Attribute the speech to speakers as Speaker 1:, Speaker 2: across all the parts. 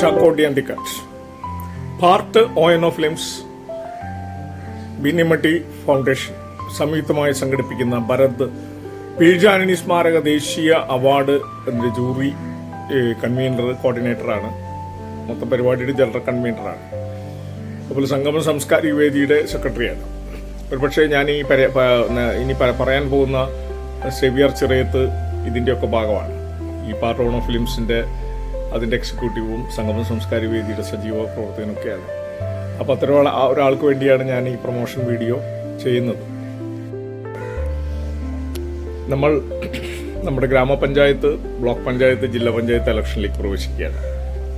Speaker 1: And cut part O N O films ബിന്നിമട്ടി foundation സംയുക്തമായി സംഘടിപ്പിക്കുന്ന ഭരത് പീഴ്ജാനനി സ്മാരക ദേശീയ അവാർഡ് അതിന്റെ ജൂറി കൺവീനർ കോർഡിനേറ്ററാണ് മൊത്തം പരിപാടിയുടെ ജനറൽ കൺവീനറാണ് അതുപോലെ സംഗമ സാംസ്കാരിക വേദിയുടെ സെക്രട്ടറിയാണ് ഒരുപക്ഷെ ഞാൻ ഈ പ- ഇനി പറയാൻ പോകുന്ന സെവിയർ ചിറയത്ത് ഇതിന്റെയൊക്കെ ഭാഗമാണ്. ഈ പാർട്ട് ഓൺ ഓഫ് ഫിലിംസിന്റെ അതിന്റെ എക്സിക്യൂട്ടീവും സംഗമ സംസ്കാര വേദിയുടെ സജീവ പ്രവർത്തകനൊക്കെയാണ്. അപ്പോൾ അത്തരം ഒരാൾക്ക് വേണ്ടിയാണ് ഞാൻ ഈ പ്രൊമോഷൻ വീഡിയോ ചെയ്യുന്നത്. നമ്മൾ നമ്മുടെ ഗ്രാമപഞ്ചായത്ത് ബ്ലോക്ക് പഞ്ചായത്ത് ജില്ലാ പഞ്ചായത്ത് ഇലക്ഷനിലേക്ക് പ്രവേശിക്കുകയാണ്.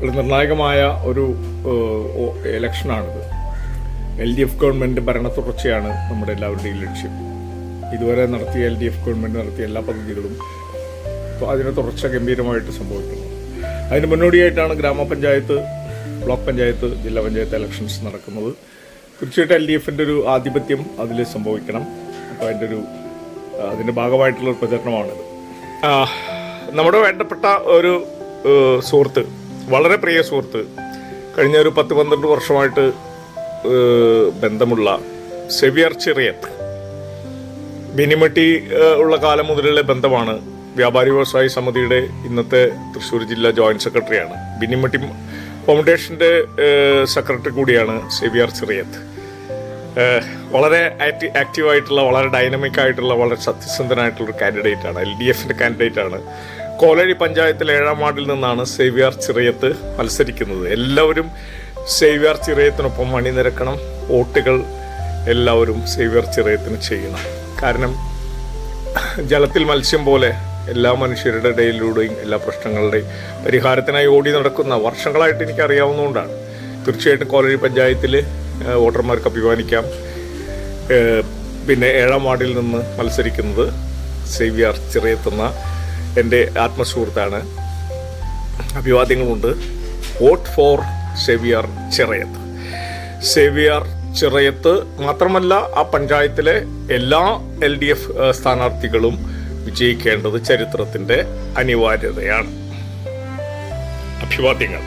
Speaker 1: ഒരു നിർണായകമായ ഒരു ഇലക്ഷനാണിത് എൽ ഡി എഫ് ഗവൺമെന്റ് ഭരണ തുടർച്ചയാണ് നമ്മുടെ എല്ലാവരുടെയും ലക്ഷ്യം. ഇതുവരെ നടത്തിയ എൽ ഡി എഫ് ഗവൺമെന്റ് നടത്തിയ എല്ലാ പദ്ധതികളും അതിന് തുടർച്ച ഗംഭീരമായിട്ട് സംഭവിക്കുന്നു. അതിന് മുന്നോടിയായിട്ടാണ് ഗ്രാമപഞ്ചായത്ത് ബ്ലോക്ക് പഞ്ചായത്ത് ജില്ലാ പഞ്ചായത്ത് ഇലക്ഷൻസ് നടക്കുന്നത്. തീർച്ചയായിട്ടും എൽ ഡി എഫിന്റെ ഒരു ആധിപത്യം അതിൽ സംഭവിക്കണം. അപ്പോൾ അതിന്റെ ഒരു അതിന്റെ ഭാഗമായിട്ടുള്ള ഒരു പ്രചരണമാണിത്. നമ്മുടെ വേണ്ടപ്പെട്ട ഒരു സുഹൃത്ത് വളരെ പ്രിയ സുഹൃത്ത് കഴിഞ്ഞ ഒരു പത്ത് പന്ത്രണ്ട് വർഷമായിട്ട് ബന്ധമുള്ള സെവിയർ ചെറിയത്ത് ബിനിമട്ടി ഉള്ള കാലം മുതലുള്ള ബന്ധമാണ് വ്യാപാരി വ്യവസായ സമിതിയുടെ ഇന്നത്തെ തൃശ്ശൂർ ജില്ലാ ജോയിന്റ് സെക്രട്ടറിയാണ്. ബിന്നിമട്ടി ഫൗണ്ടേഷന്റെ സെക്രട്ടറി കൂടിയാണ് സെവിയർ ചെറിയത്ത്. വളരെ ആക്റ്റീവായിട്ടുള്ള വളരെ ഡൈനമിക് ആയിട്ടുള്ള വളരെ സത്യസന്ധനായിട്ടുള്ള ഒരു കാൻഡിഡേറ്റ് ആണ് എൽ ഡി എഫിന്റെ കാൻഡിഡേറ്റ് ആണ് കോലഴി പഞ്ചായത്തിൽ ഏഴാം വാർഡിൽ നിന്നാണ് സേവ്യാർ ചിറയത്ത് മത്സരിക്കുന്നത്. എല്ലാവരും സേവ്യാർ ചിറയത്തിനൊപ്പം അണിനിരക്കണം വോട്ടുകൾ എല്ലാവരും സേവ്യാർ ചിറയത്തിന് ചെയ്യണം. കാരണം ജലത്തിൽ മത്സ്യം പോലെ എല്ലാ മനുഷ്യരുടെ ഇടയിലൂടെയും എല്ലാ പ്രശ്നങ്ങളുടെയും പരിഹാരത്തിനായി ഓടി നടക്കുന്ന വർഷങ്ങളായിട്ട് എനിക്ക് അറിയാവുന്നതുകൊണ്ടാണ് തീർച്ചയായിട്ടും കോളേജ് പഞ്ചായത്തിൽ വോട്ടർമാർക്ക് അഭിമാനിക്കാം. പിന്നെ ഏഴാം വാർഡിൽ നിന്ന് മത്സരിക്കുന്നത് സേവ്യർ ചിറയെത്തുന്ന എന്റെ ആത്മസുഹൃത്താണ്. അഭിവാദ്യങ്ങളുണ്ട് vote for Xavier Chirayath. Xavier Chirayath മാത്രമല്ല ആ പഞ്ചായത്തിലെ എല്ലാ എൽ ഡി എഫ് സ്ഥാനാർത്ഥികളും വിജയിക്കേണ്ടത് ചരിത്രത്തിന്റെ അനിവാര്യതയാണ്. അഭിവാദ്യങ്ങൾ.